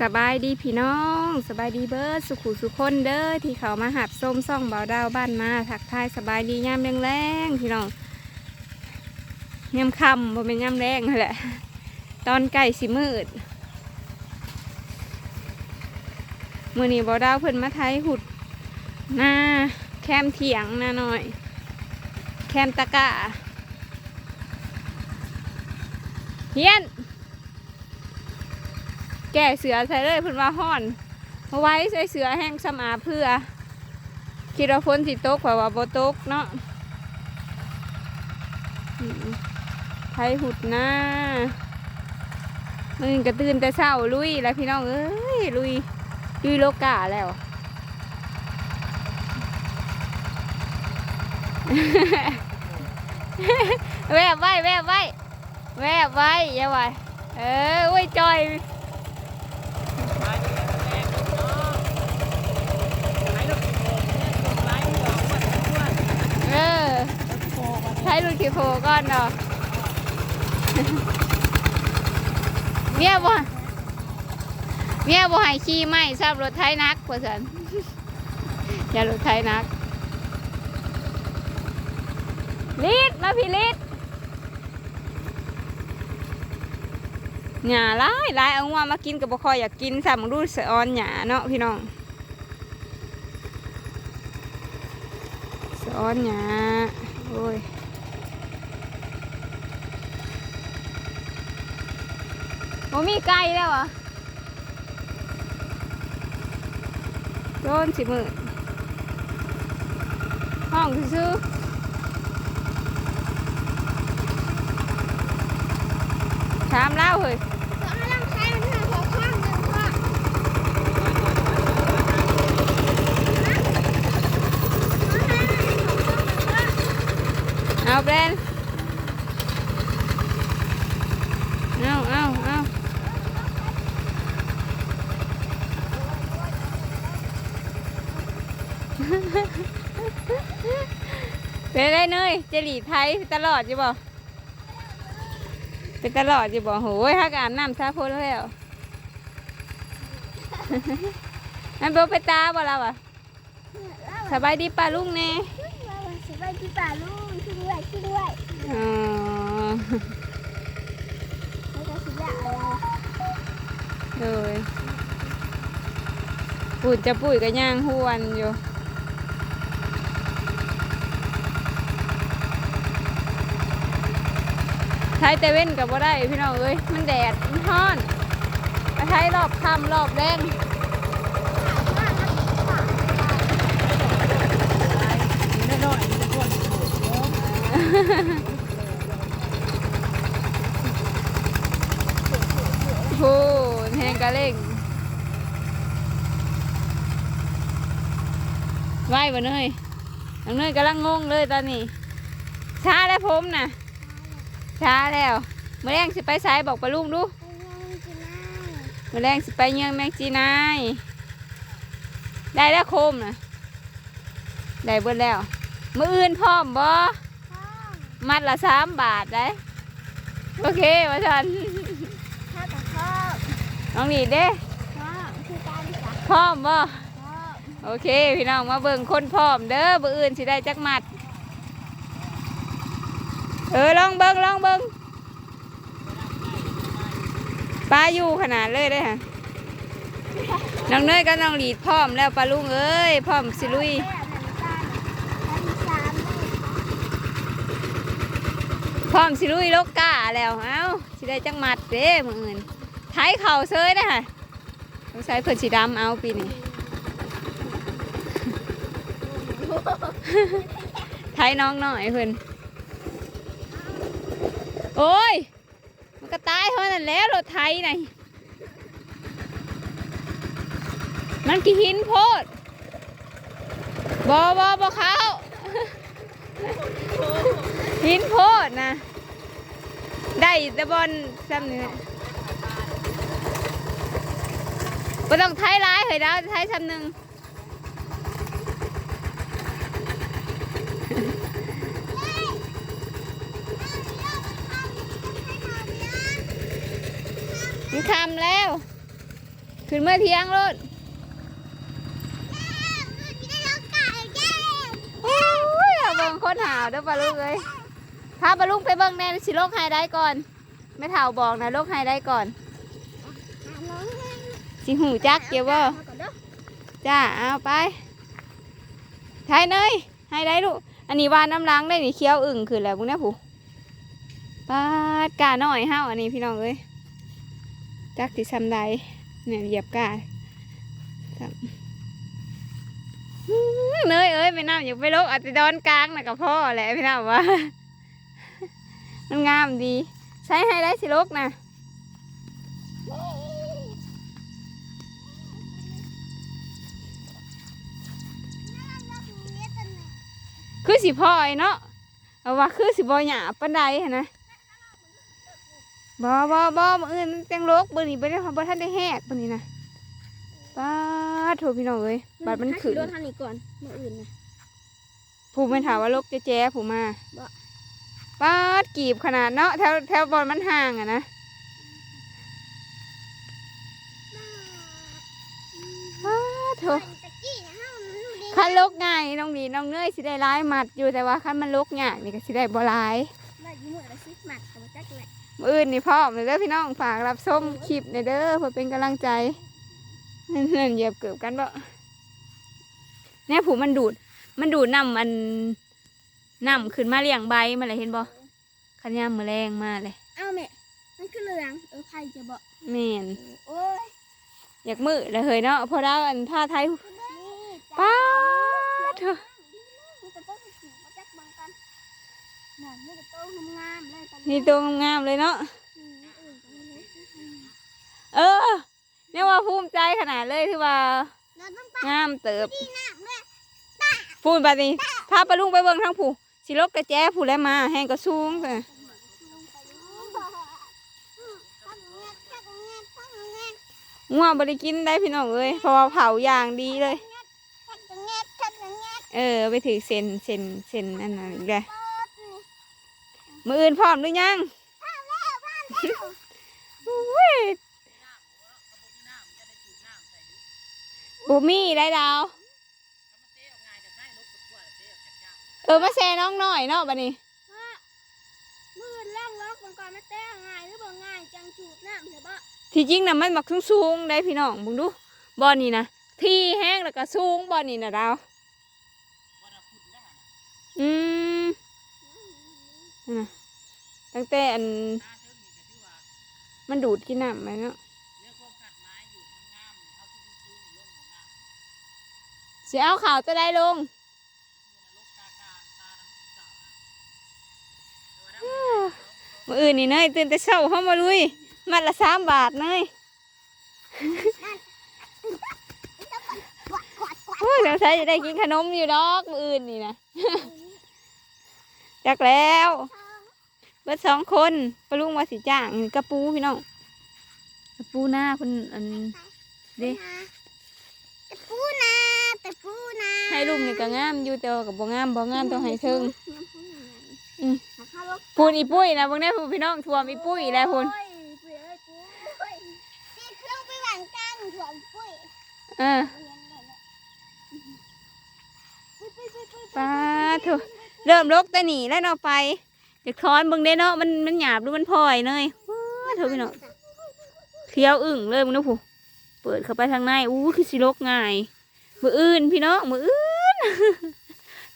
สบายดีพี่น้องสบายดีเบิร์ดสุขุสุคนเด้อที่เขามาหับส้มซ่องเบาดาวบ้านมาทักทายสบายดีย่ำแรงๆพี่น้องย่ำคำบ่เป็นย่ำแรงนั่นแหละ ตอนไก่สิมืดมือนี้เบาดาวเพิ่นมาไทยหุดหน้าแคมเถียงหน้าหน่อย แคมตะกะเฮียน แก่เสือใส่เลยเพิ่นว่าห้อนเอาไว้ใส่เสือแห้งสมาเพื่อคิดว่าฝนสิตกกว่าว่าบ่ตกเนาะไทยหุดหน้ามึงกระตื่นแต่เช้าลุยแล้วพี่น้องเอ้ยลุยลุยโลกาแล้วแวบไว้แวบไว้แวบไว้อย่าไว้เออโอ้ยจอย เออใช้ลูกขี้โพก่อนเนาะ เมียบ่เมียบ่ให้ขี่ไม่ทราบรถไถนักว่าสัน อย่ารถไถนักลิดมาพี่ลิดหญ้าหลายลายเอางัวมากินกับบ่คอยอยากกินสามงดูสะออนหญ้าเนาะพี่น้องสอนหยาโอ้ย โมมีไก่แล้วเหรอะโดนสิมือห้องซื้อถามเล่าเฮ้ย กำลังใช้มันทำหัวข้างหนึ่งค่ะ เอาแบรนด์เอาเอาเอา เป็นไรเนยเจลีไทยตลอดอยู่บ่เป็นตลอดอยู่บ่โหยฮักอาบน้ำซาโพแล้วอันเบลไปตาบ่เราอะสบายดีป้าลุงเน่สบายดีป่าลูกช่วยด้วยช่วยด้วยอ๋อเลยปุ่จะปุ๋ยกับย่างหวนอยู่ ใช้แต่เว้นกับว่าได้พี่น้องเอ้ยมันแดดมันร้อนไปใช้รอบค่ำรอบแรงโอ้แหงกะเล่งไหวบ่เนยน้องเนยกำลังงงเลยตอนนี้ช้าแล้วผมน่ะ ช้าแล้วเมื่อแรงสิไปสายบอกปลาลุงดูไปยังกินได้เมื่อแรงสิไปเยืองแมงจีนายได้แล้วโคมน่ะได้เบิดแล้วมืออื่นพร้อมบ่พ่อมัดละสามบาทได้โอเคว่าฉันพ่อกับพ่อน้องนีดเด้พ่อคือการจับพร้อมบ่พ่อโอเค พี่น้องมาเบิ่งคนพร้อมเด้อบืออื่นสิได้จักหมัด เออลองเบิ่งลองเบิ่งปลาอยู่ขนาดเลยได้อค่ะน้องเนยกับน้องหลีดพร้อมแล้วปลาลุงเอ้ยพร้อมสิลุยพร้อมสิลุยโลกกาแล้วเอ้าสิได้จักหมัดเด้มืออื่นไทยเข่าเซยได้ค่ะต้องใช้เพิ่นสีดำเอาปีนี้ไทยน้องหน่อยเพิ่อน โอ้ย มันก็ตายเท่านั้นแล้วรถไทยนี่มันกี่หินโพดบอบอบอเขาหินโพดนะ ได้ต่บอลซ้ำนี่ก็ต้องไทยร้ายเหยดาวไทยซ้ำหนึ่ง มันคำแล้ว ขึ้นเมื่อเที่ยงรถโอ้ยเอาเบิ่งคนหาวเด้อปลาลูกเอ้ยพาปลาลูกไปเบิ่งแน่สิโลกไฮได้ก่อน ไม่เท่าบอกนะโลกไฮได้ก่อน สิหูจักเกี่ยวบ่จ้าเอาไปไทยเนยให้ได้ลูก อันนี้วานน้ำล้างได้นี่เคี้ยวอึ่งขึ้นแล้วพวกเนี้ยผู้ปาดกาหน่อยเฮาอันนี้พี่น้องเอ้ย จักสิซำใดเนี่ยเหยียบกาเนื้อเนยเอ้ยไปน้ำอยู่ไปโลกอาจจะดอนกลางน่ะกับพ่อแหละพี่น้องว่ามันงามดี ใช้ให้ได้สิโลกนะคือสิพ่อยเนาะเอาว่าคือสิบ่หยาปันใดนะ บ่บ่บ่มื้ออื่นมันจังโลกมื้อนี้บ่ได้บ่ทันได้แฮกมื้อนี้นะป้าดโทพี่น้องเอ้ยบัดมันขึ้นรถทันนี้ก่อนเมื่ออื่นนะผู้ไม่ถามว่าโลกแจ๊ๆผู้มาบ่ป้าดกีบขนาดเนาะแถวแถวบอลมันห่างอะนะป้าดโทตะกี้นะฮะมันดูดีคันลกง่ายน้องดีน้องเนยสิได้ร้ายหมัดอยู่แต่ว่าคันมันลกยากนี่ก็สิได้บ่ร้ายแบบนี้หมดละสิหมัดกับจักแหละ มื้ออื่นนี่พร้อมเลยเด้อพี่น้องฝากรับชมคลิปในอยเด้อเพื่อเป็นกำลังใจนั่นๆเหยียบเกือบกันบ่เนี่ยผูมันดูด มันดูดน้ำมันน้ำขึ้นมาเลี้ยงใบมาเลยเห็นบ่ขันยามมือแรงมาเลยเอ้าแม่มันคือเหลืองเออไผ่จะบอกแม่นโอ้ยอยากมือเลยเฮ้ยเนาะพอได้อันท่าไทยนี่ป้าดเถอะ นี่แต่ต้นสีมาจักบังกันน่ะนี่แต่ต้นงา นี่ตัวงามๆเลยเนาะ เออเนี่ยว่าภูมิใจขนาดเลยที่ว่า เราต้องไปงามเติบ ที่น้ำด้วยพูดไปนี่พาปลาลุงไปเบิ่งทางผู้สิลกกระแจผู้แล้วมาแห้งก็สูงแต่ลงไปเลยตั้งเงี้ยตั้งเงี้ยตั้งเงี้ยง่วงบริกินได้พี่น้องเอ้ยเพราะว่าเผาอย่างดีเลยตั้งเงี้ยตั้งเงี้ยเออ ไปถือเซนเซนเซนอันนั้นอีกเลย มืออื่นพร้อมหรือยังข้าวแล้วบ้านแล้วอุ้ยบูมี่ได้ดาวเออมาแซ่น้องหน่อยเนาะบัดนี้พ่อมือล่องล็อกมันก่อนมาแต้ง่ายหรือบ่ง่ายจังจูดน้ำเถอะบ่ที่จริงนะมันบักสูงๆได้พี่น้องบุงดูบอนนี่นะที่แห้งแล้วก็สูงบอนนี่นะดาว ตั้งแต่อัน มันดูดกินน้ำไหมเนาะสิเอาข่าวจะได้ลงมื่ออื่นนี่เนยตื่นแต่เช้าเข้ามาลุย มัดละสามบาทเนยกวาดกวาดกวาดโอ้ยสงสัยจะได้กินขนมอยู่ดอก มื่ออื่นนี่นะจักแล้วเบิดสองคนปลุงว่าสิจ้างกระปูพี่น้องกระปูหน้าคุณอันเด้ตะปูนาตะปูนาให้ลุงนี่ก็งามอยู่แต่ว่ากับบ่งามบ่งามต้องให้เทิงอืมข้าวลูกพูนอีปุ้ยนะเบางแน่พูนพี่น้องทวมอีปุ้ยแล้วพูนโอ้ยปุ้ยเอ้ยปุ้ยนี่เครื่องไปหวานกันถ่วมปุ้ยเออปุ้ยปุ้ยปุ้ยปุ้ยป้าเถอะเริ่มลกแต่หนีแล้วเนาะไป เด็กทอนเบิ่งได้เนาะมันมันหยาบหรือมันพลอยเนยว้าเถอะพี่น้องเคี้ยวอึ่งเลยมึงนะผู้เปิดเข้าไปทางในอู้คือสิลกง่าย มืออื่นพี่น้องมืออื่น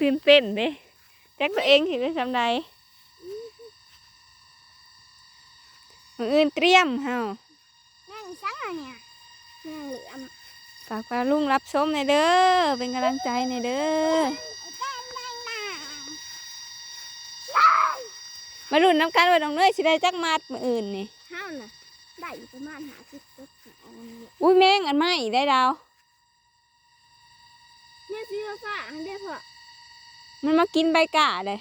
ตื่นเต้นเด้แจ็คตัวเองเห็นได้สำใดมืออื่นเตรียมเฮานั่งซังอะเนี่ยนั่งเหลือมฝากปลาลุงรับชมในอยเด้อเป็นกำลังใจในอยเด้อ แก้มแดงหนา มาลุ้นน้ำกันว่าน้องเนยสิได้จักมัดมืออื่นนี่ห้าวน่ะได้อยู่ประมาณหาสิบตัวเอาเนี่ยอุ้ยแมงอันใหม่ได้ดาวเนี่ยซีโรซ่าอันเดียวพอมันมากินใบกาเลย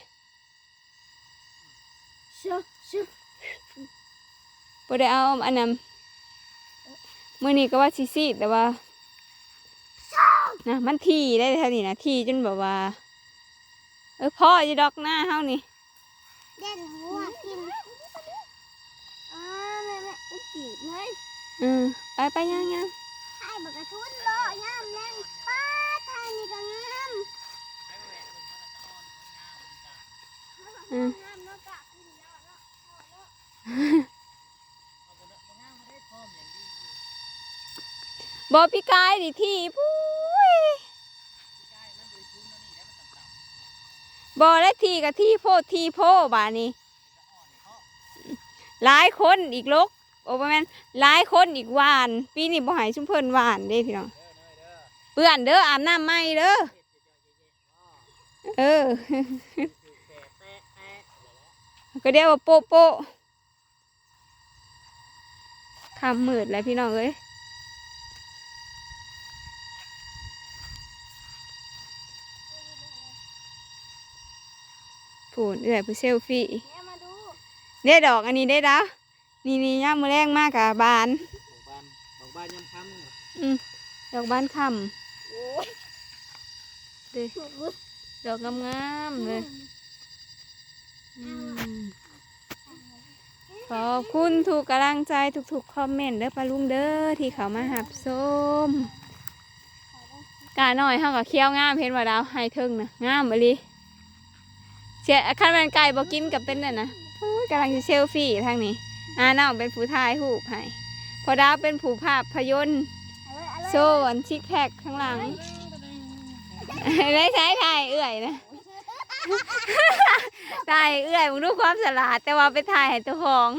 เชื่อเชื่อบ่ได้เอาอันนั้นมื้อนี้ก็ว่าสิซีดแต่ว่านะมันทีได้เท่านี้นะทีจนแบบว่า เออพ่อจะดอกหน้าเฮานี่ เด่นหัวกินอ่าแม่แม่ไอ้จีบเลยอืมไปไปยังยังเบักกระทุนเลาะย่ามแรงป้าไทยนี่ก็งามอืมงามเนาะกะขึ้นแล้วเนาะบอพี่กายดิที่ปุ้ย บอและทีกับที่โพดทีโพบานี้หลายคนอีกลกโอ้ประมาณหลายคนอีกหวาน ปีนี้บ่หายชุ่มเพลินหวานเด้พี่น้องเปื่อนเด้ออาบน้ำไหมเด้อเออก็เรียกว่าโปโปคำมืดแล้วพี่น้องเอ้ย ผูนเอื่อยผู้เซลฟี่เนี่ยมาดูได้ดอกอันนี้ได้แล้วนี่นี่ย่ามมือแรงมากกับบานบอกบ้านบอกบ้านยำคำนี่อืมดอกบานคโอ้ยำเด้ดอกงามๆเลยอืมขอบคุณทุกกำลังใจทุกๆคอมเมนต์เด้อปลาลุงเด้อที่เขามาหับส้มกาหน่อยเฮากับเคี้ยวงามเห็นว่าดาวให้เทิงนะงามบลี เสียคันแมนไก่บอกกินกับเป็นน่ะนะโอ้ยกำลังจะเซลฟี่ทางนี้อาน้องเป็นผู้ถ่ายรูปให้พอดาวเป็นผู้ภาพยนตร์เอาเลยเอาเลยโซ่อันชิคแพคข้างหลังได้ใช้ถ่ายเอื่อยนะถ่ายเอื่อยมึงดูความสลาด แต่ว่าไปถ่ายให้ตัวของ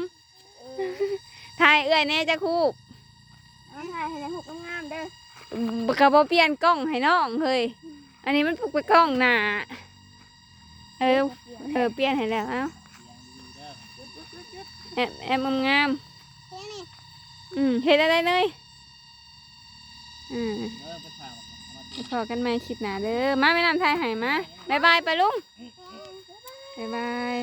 ถ่ายเอื่อยแน่จะคู่เอาถ่ายให้ในหุกงามๆเด้อกระบอเปลี่ยนกล้องให้น้องเฮ้ยอันนี้มันปลุกไปกล้องหนา เออเออเปลี่ยนให้แล้วเอ้าแอบแอบงามอืมเห็นอะไรเลยอืมขอพอกันไหมคิดหนาเด้อมาไม่นำถ่ายหายมาบายบายไปลุงบายบาย